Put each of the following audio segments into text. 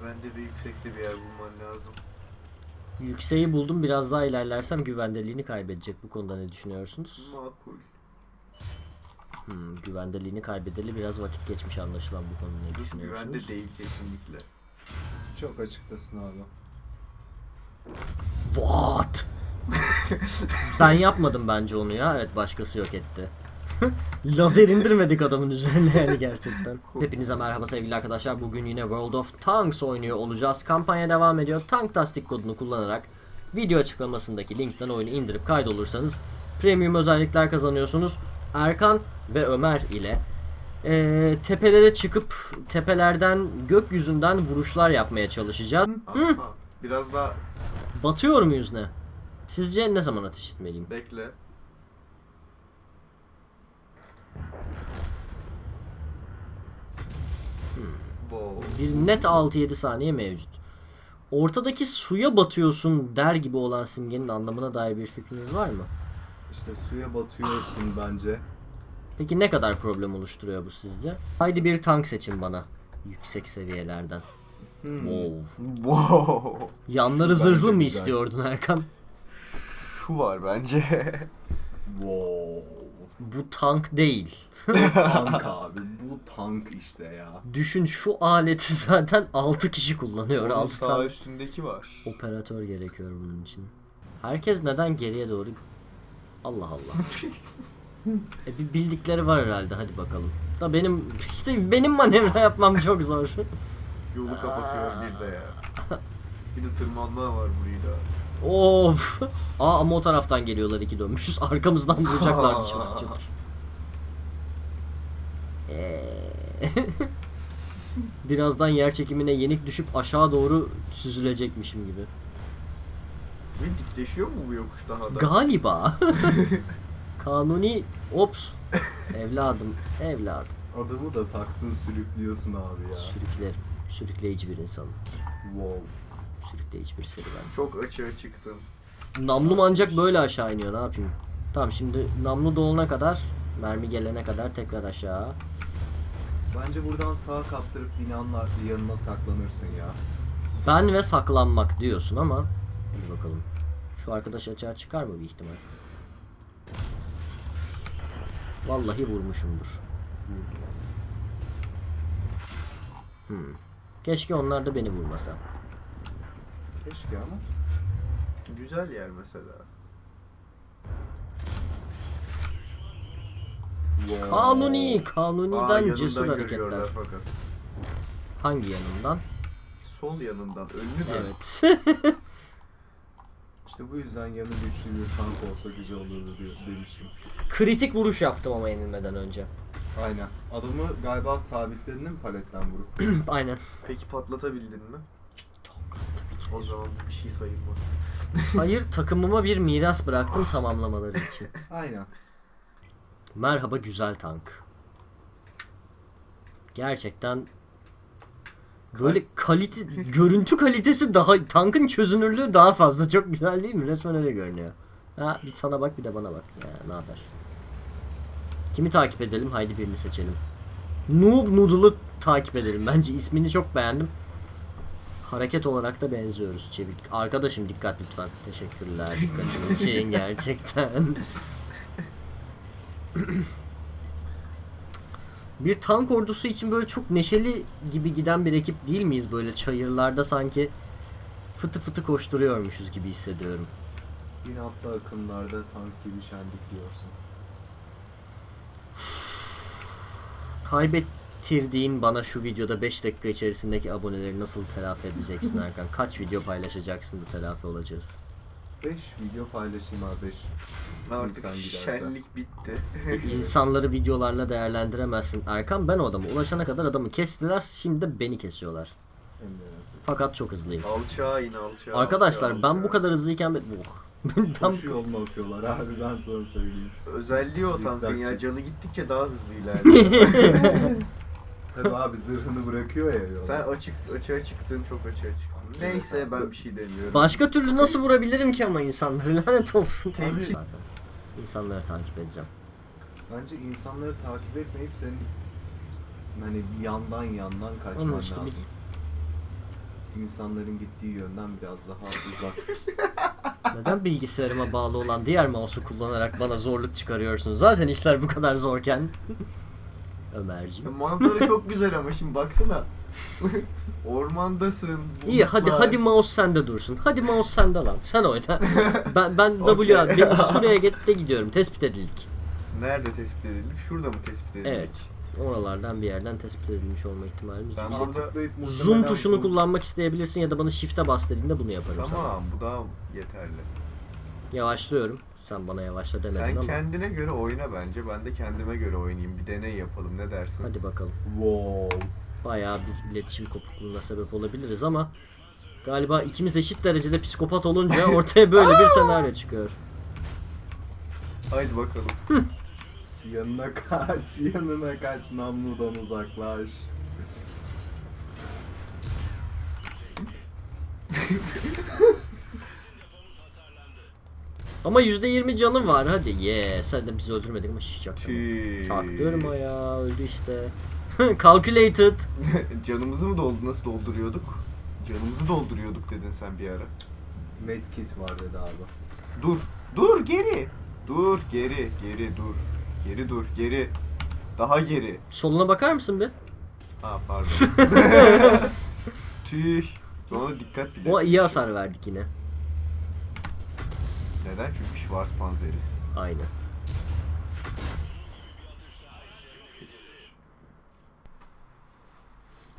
Güvende ve yüksekte bir yer bulman lazım. Yükseği buldum biraz daha ilerlersem güvendirliğini kaybedecek. Bu konuda ne düşünüyorsunuz? Makul. Hmm, güvendirliğini kaybedeli biraz vakit geçmiş anlaşılan bu konuda ne Dur düşünüyorsunuz? güvende değil kesinlikle. Çok açıktasın abi. What? ben yapmadım bence onu ya. Evet başkası yok etti. Lazer indirmedik adamın üzerine yani gerçekten. Hepinize merhaba sevgili arkadaşlar. Bugün yine World of Tanks oynuyor olacağız. Kampanya devam ediyor. Tanktastic kodunu kullanarak video açıklamasındaki linkten oyunu indirip kaydolursanız premium özellikler kazanıyorsunuz. Erkan ve Ömer ile eee, tepelere çıkıp tepelerden gökyüzünden vuruşlar yapmaya çalışacağız. Aha. Biraz daha Batıyor muyuz ne? Sizce ne zaman ateş etmeliyim? bekle. Wow. Bir net 6-7 saniye mevcut. Ortadaki suya batıyorsun der gibi olan simgenin anlamına dair bir fikriniz var mı? İşte suya batıyorsun bence. Peki ne kadar problem oluşturuyor bu sizce? Haydi bir tank seçin bana. Yüksek seviyelerden. Hmm. Wow. Wow. Yanları Bence zırhlı mı güzel. istiyordun Erkan? Şu var bence. Wow. Bu tank değil. tank abi. Bu tank işte ya. Düşün şu aleti zaten 6 kişi kullanıyor. Onun 6 sağ tane üstündeki var. operatör gerekiyor bunun için. Herkes neden geriye doğru? Allah Allah. e bir bildikleri var herhalde hadi bakalım. Da benim işte benim manevra yapmam çok zor. Yolu kapatıyor bir de ya. Bir de tırmanma var burayı da. Of. Aa ama o taraftan geliyorlar iki dönmüşüz. Arkamızdan vuracaklardı çatır çatır. Ee, Birazdan yer çekimine yenik düşüp aşağı doğru süzülecekmişim gibi. Ve dikleşiyor mu bu yokuş daha da? Galiba. Kanuni ops. Evladım, evladım. Adamı da taktın sürüklüyorsun abi ya. Sürüklerim. Sürükleyici bir insanım. Wow. Sürükleyici bir serüven. Çok açığa çıktın. Namlum ancak böyle aşağı iniyor ne yapayım. Tamam şimdi namlu dolana kadar mermi gelene kadar tekrar aşağı. Bence buradan sağa kaptırıp binanın yanına saklanırsın ya. Ben ve saklanmak diyorsun ama hadi bakalım. Şu arkadaş açığa çıkar mı bir ihtimal? Vallahi vurmuşumdur. Hmm. Keşke onlar da beni vurmasa. Keşke ama. Güzel yer mesela. Wow. Kanuni, Aa, kanuniden cesur yanından hareketler. görüyorlar fakat. Hangi yanından? Sol yanından önlü de. Evet. İşte bu yüzden yanı güçlü bir tank olsa güzel olurdu diyor, demiştim. Kritik vuruş yaptım ama yenilmeden önce. Aynen. Adamı galiba sabitledin mi paletten vurup? Aynen. Peki patlatabildin mi? O zaman bir şey sayılmaz. Hayır takımıma bir miras bıraktım tamamlamaları için. Aynen. Merhaba güzel tank. Gerçekten böyle kalite görüntü kalitesi daha tankın çözünürlüğü daha fazla çok güzel değil mi? Resmen öyle görünüyor. Ha bir sana bak bir de bana bak. Ya ne haber? Kimi takip edelim? Haydi birini seçelim. Noob Noodle'ı takip edelim. Bence ismini çok beğendim. Hareket olarak da benziyoruz çevik. Arkadaşım dikkat lütfen. Teşekkürler. Dikkatini için gerçekten. Bir tank ordusu için böyle çok neşeli gibi giden bir ekip değil miyiz böyle çayırlarda sanki fıtı fıtı koşturuyormuşuz gibi hissediyorum. İnatlı akımlarda tank gibi şenlikliyorsun. Kaybettirdiğin bana şu videoda 5 dakika içerisindeki aboneleri nasıl telafi edeceksin Erkan? Kaç video paylaşacaksın da telafi olacağız? 5 video paylaşayım abi 5. Artık İnsan giderse. şenlik bitti. İnsanları videolarla değerlendiremezsin Erkan. Ben o adama ulaşana kadar adamı kestiler. Şimdi de beni kesiyorlar. Fakat çok hızlıyım. alçağa in alçağa. Arkadaşlar alçağa, ben bu alçağa. kadar hızlıyken ben, oh. ben Koşu yoluna atıyorlar abi ben sana söyleyeyim. Özelliği o Zigzag tankın ya çiz. canı gittikçe daha hızlı ilerliyor. Tabi abi zırhını bırakıyor ya yolda. Sen açık açığa çıktın çok açığa çıktın. Neyse ben bir şey demiyorum. Başka türlü nasıl vurabilirim ki ama insanları lanet olsun. Zaten. İnsanları takip edeceğim. Bence insanları takip etmeyip senin hani yandan yandan kaçman Onun işte bir- lazım. insanların gittiği yönden biraz daha uzak. Neden bilgisayarıma bağlı olan diğer mouse'u kullanarak bana zorluk çıkarıyorsun? Zaten işler bu kadar zorken. Ömerciğim. Manzara çok güzel ama şimdi baksana. Ormandasın. İyi hadi bulutlar. hadi mouse sende dursun. Hadi mouse sende lan. Sen oyna. Ben ben. W beni şuraya gitti gidiyorum. Tespit edildik. Nerede tespit edildik? Şurada mı tespit edildik? Evet. Oralardan bir yerden tespit edilmiş olma ihtimalimiz Ben yüksek. Zoom tuşunu zoom- kullanmak isteyebilirsin ya da bana shift'e bas dediğinde bunu yaparım sana. Tamam bu daha yeterli. Yavaşlıyorum. Sen bana yavaşla demedin Sen ama. kendine göre oyna bence. Ben de kendime göre oynayayım. Bir deney yapalım. Ne dersin? Hadi bakalım. Wow. Bayağı bir iletişim kopukluğuna sebep olabiliriz ama galiba ikimiz eşit derecede psikopat olunca ortaya böyle bir senaryo çıkıyor. Haydi bakalım. Yanına kaç, yanına kaç, namludan uzaklaş. Ama %20 canım var hadi. Yeah, sen de bizi öldürmedin ama şiş çaktırma. Ya öldü işte. Calculated. Canımızı mı doldu? Nasıl dolduruyorduk? Canımızı dolduruyorduk dedin sen bir ara. Medkit var dedi abi. Dur. Dur geri. Dur geri. Geri dur. Geri dur. Geri. Daha geri. Soluna bakar mısın bir? Ha pardon. Tüh. Ona dikkat bile. O iyi hasar verdik yine. Neden? Çünkü Schwarzpanzeriz. Aynen.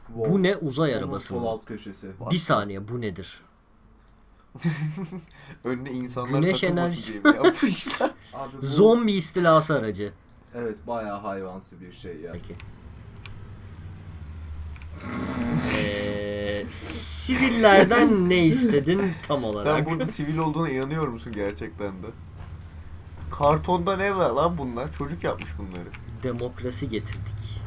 Wow. Bu ne uzay Onun arabası Sol mı? alt köşesi. Bir saniye bu nedir? Önüne insanlar Güneş takılmasın enerji. diye mi yapmışlar? Abi bu, Zombi istilası aracı. Evet bayağı hayvansı bir şey ya. Peki. Eee, sivillerden ne istedin tam olarak? Sen burada sivil olduğuna inanıyor musun gerçekten de? Kartondan ev var lan bunlar. Çocuk yapmış bunları. Demokrasi getirdik.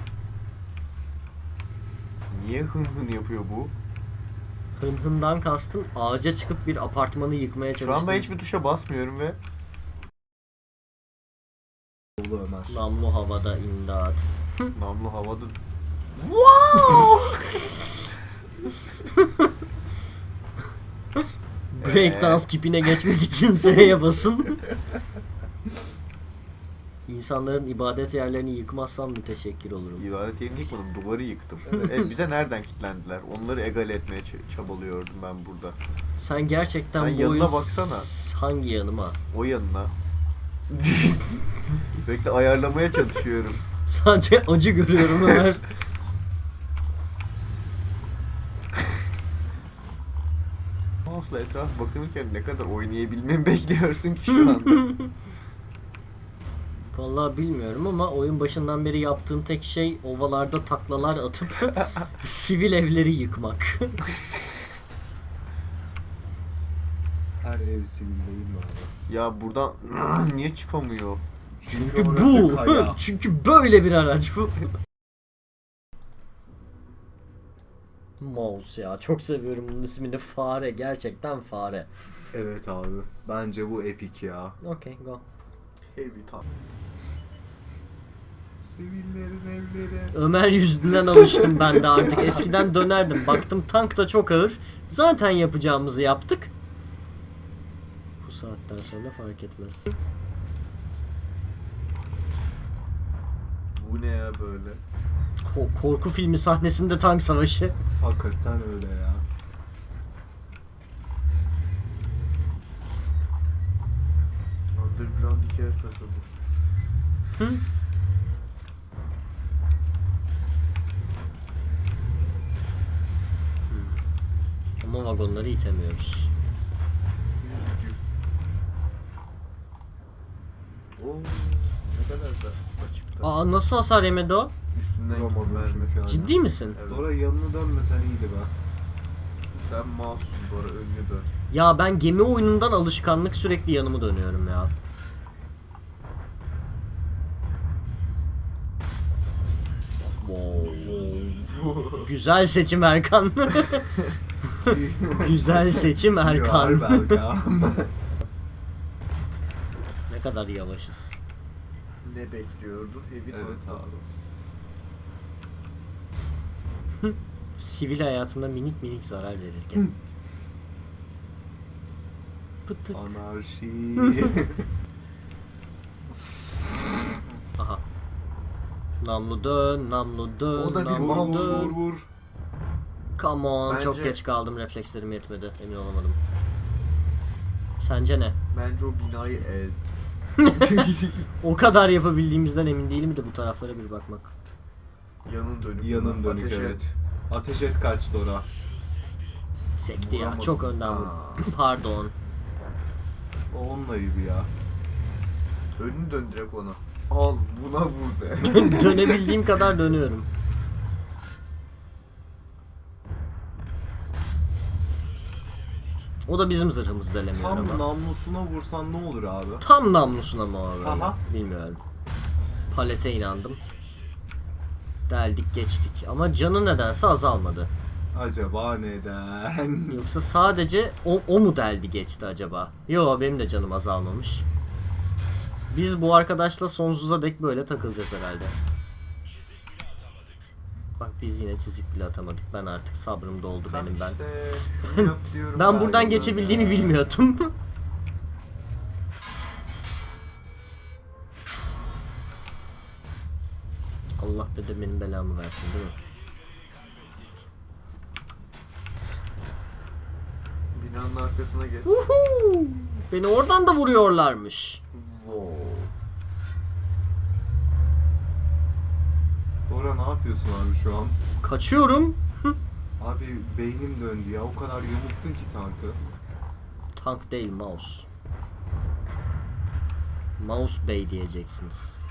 Niye hın hın yapıyor bu? Hın hından kastın ağaca çıkıp bir apartmanı yıkmaya Şu an ben hiçbir tuşa basmıyorum ve Dolu Ömer. namlu havada imdat. namlu havada Breakdance kipine geçmek için S'ye basın. İnsanların ibadet yerlerini yıkmazsam müteşekkir olurum. ibadet yerini yıkmadım. Duvarı yıktım. e, bize nereden kilitlendiler? Onları egale etmeye ç- çabalıyordum ben burada. Sen gerçekten Sen bu yanına oyun baksana. s- hangi yanıma? O yanına. Bekle ayarlamaya çalışıyorum. Sadece acı görüyorum Ömer. Mouse'la etraf bakınırken ne kadar oynayabilmemi bekliyorsun ki şu anda. Vallahi bilmiyorum ama oyun başından beri yaptığın tek şey ovalarda taklalar atıp sivil evleri yıkmak. Her ev sivil değil mi abi? ya buradan niye çıkamıyor? Çünkü orası bu. kaya. Çünkü böyle bir araç bu. Mouse ya çok seviyorum bunun ismini fare gerçekten fare. Evet abi. Bence bu epik ya. Okay go. Heavy. Sivillerin evleri. Ömer yüzünden alıştım ben de artık. Eskiden dönerdim. Baktım tank da çok ağır. Zaten yapacağımızı yaptık. Bu saatten sonra fark etmez. Bu ne ya böyle? Ko- korku filmi sahnesinde tank savaşı. Hakikaten öyle ya. Underground iki haritası bu. Hı? Ama vagonları itemiyoruz. Yüzücü. Oo, ne kadar da açıkta. Aa nasıl hasar yemedi o? Üstünden Vuramadım çünkü hani. Ciddi misin? Evet. Dora yanına dönmesen iyiydi be. Sen mouse'sun Dora önüne dön. Ya ben gemi oyunundan alışkanlık sürekli yanımı dönüyorum ya. Wow. Güzel seçim Erkan. Güzel seçim Erkan. Ne kadar yavaşız. ne bekliyordun? Heavy evet Tank. abi. Sivil hayatında minik minik zarar verirken. Pıtık. Anarşi. Aha. Namlu dön, namlu dön, O da bir namlu mouse dön. vur vur. Come on, çok Bence- geç kaldım. Reflekslerim yetmedi. Emin olamadım. Sence ne? Bence o binayı ez. O kadar yapabildiğimizden emin değilim de bu taraflara bir bakmak. Yanın dönük. Yanın dönük Ateş et. evet. Ateş et kaç Dora. Sekti ya. Vuramadım. Çok önden vurdum. Aa. Pardon. O onun ayıbı ya. Önünü dön direkt ona. Al buna vur de. Dönebildiğim kadar dönüyorum. O da bizim zırhımızı delemiyor Tam ama. namlusuna vursan ne olur abi? Tam namlusuna mı abi? Aha. Bilmiyorum. Palete inandım. Deldik geçtik. Ama canı nedense azalmadı. Acaba neden? Yoksa sadece o, o mu deldi geçti acaba? Yo benim de canım azalmamış. Biz bu arkadaşla sonsuza dek böyle takılacağız herhalde. Bak biz yine çizik bile atamadık. Ben artık sabrım doldu benim ben. işte Ben buradan geçebildiğini ya. bilmiyordum. Allah be de benim belamı versin değil mi? Binanın arkasına geç. Uhu! Beni oradan da vuruyorlarmış. Wow. Dora ne yapıyorsun abi şu an? Kaçıyorum. Abi beynim döndü ya. O kadar yamuktun ki tankı. Tank değil mouse. Mouse Bey diyeceksiniz.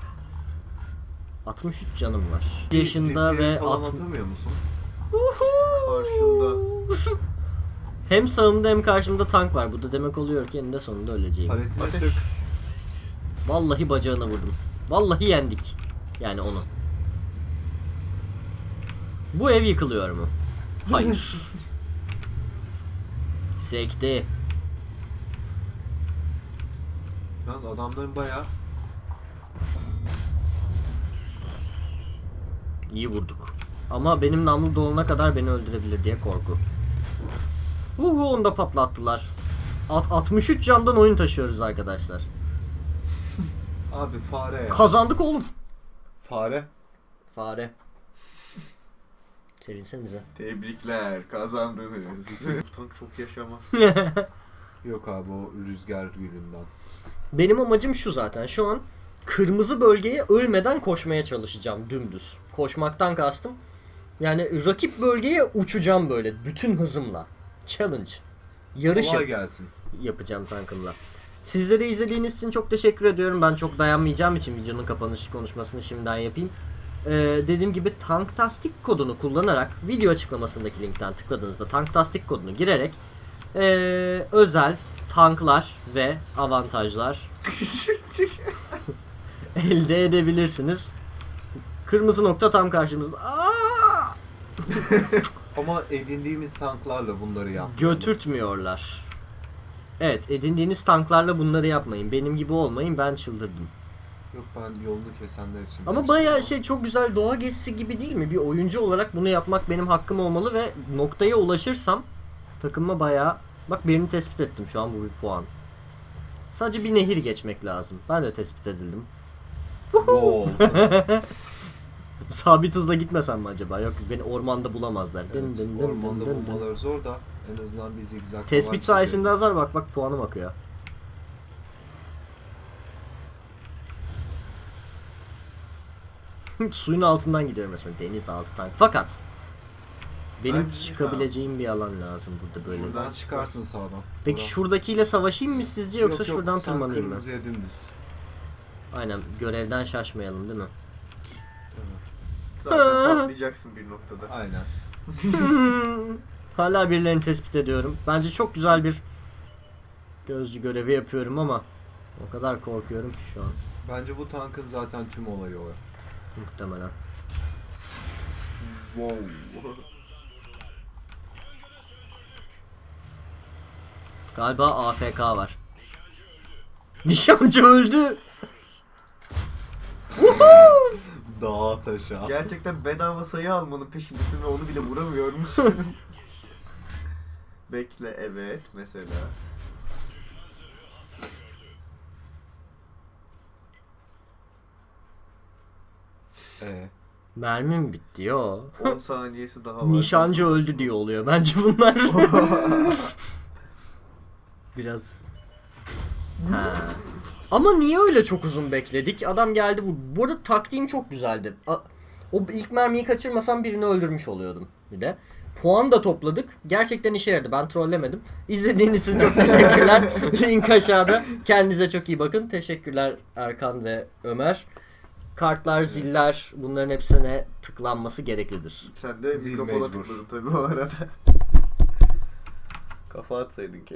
63 canım var. yaşında Bir- bir ve falan at... atamıyor musun? Karşımda. hem sağımda hem karşımda tank var. Bu da demek oluyor ki eninde sonunda öleceğim. Sık. Vallahi bacağına vurdum. Vallahi yendik. Yani onu. Bu ev yıkılıyor mu? Hayır. Sekti. Yalnız adamların bayağı İyi vurduk. Ama benim namlu dolana kadar beni öldürebilir diye korku. Uhu onu da patlattılar. At 63 candan oyun taşıyoruz arkadaşlar. abi fare ya. Kazandık oğlum. fare. Fare. Sevinsenize. Tebrikler kazandınız. Bu tank çok yaşamaz. Yok abi o rüzgar gülünden. Benim amacım şu zaten. Şu an kırmızı bölgeye ölmeden koşmaya çalışacağım dümdüz. Koşmaktan kastım. Yani rakip bölgeye uçacağım böyle bütün hızımla. Challenge. Yarış Kolay yap- gelsin. yapacağım tankımla. Sizlere izlediğiniz için çok teşekkür ediyorum. Ben çok dayanmayacağım için videonun kapanış konuşmasını şimdiden yapayım. Ee, dediğim gibi Tanktastik kodunu kullanarak video açıklamasındaki linkten tıkladığınızda Tanktastik kodunu girerek ee, özel tanklar ve avantajlar elde edebilirsiniz. Kırmızı nokta tam karşımızda. Aa! Ama edindiğimiz tanklarla bunları yap. Götürtmüyorlar. Evet edindiğiniz tanklarla bunları yapmayın. Benim gibi olmayın ben çıldırdım. Yok ben yolunu kesenler için. Ama bayağı şey çok güzel doğa gezisi gibi değil mi? Bir oyuncu olarak bunu yapmak benim hakkım olmalı ve noktaya ulaşırsam takıma bayağı... Bak birini tespit ettim şu an bu bir puan. Sadece bir nehir geçmek lazım. Ben de tespit edildim. Wow. Sabit hızla gitmesem mi acaba? Yok beni ormanda bulamazlar. Dın Evet, dın dın ormanda dın dın dın. bulmaları zor da en azından bir zigzag Tespit falan sayesinde çizelim. azar bak bak puanım akıyor. Suyun altından gidiyorum resmen denizaltı tank. Fakat benim Bence çıkabileceğim bir alan lazım burada böyle. Şuradan çıkarsın sağdan. Peki Oradan. şuradakiyle savaşayım mı sizce yoksa Yok, yok, şuradan sen tırmanayım mı? kırmızıya dümdüz. Aynen görevden şaşmayalım değil mi? Zaten patlayacaksın bir noktada. Aynen. Hala birilerini tespit ediyorum. Bence çok güzel bir gözcü görevi yapıyorum ama o kadar korkuyorum ki şu an Bence bu tankın zaten tüm olayı o. muhtemelen. Wow. Galiba AFK var. Nişancı öldü. Dağa taşa. Gerçekten bedava sayı almanın peşindesin ve onu bile vuramıyor musun? Bekle evet mesela. Ee, Mermi mi bitti yo? 10 saniyesi daha var. Nişancı öldü diye oluyor bence bunlar. Biraz. Ha. Ama niye öyle çok uzun bekledik? Adam geldi bu. Bu arada taktiğim çok güzeldi. A- O ilk mermiyi kaçırmasam birini öldürmüş oluyordum bir de. Puan da topladık. Gerçekten işe yaradı. Ben trollemedim. İzlediğiniz için çok teşekkürler. Link aşağıda. Kendinize çok iyi bakın. Teşekkürler Erkan ve Ömer. Kartlar, ziller bunların hepsine tıklanması gereklidir. Sen de Zil mikrofona mecbur. tıkladın tabii o arada. Kafa atsaydın ki.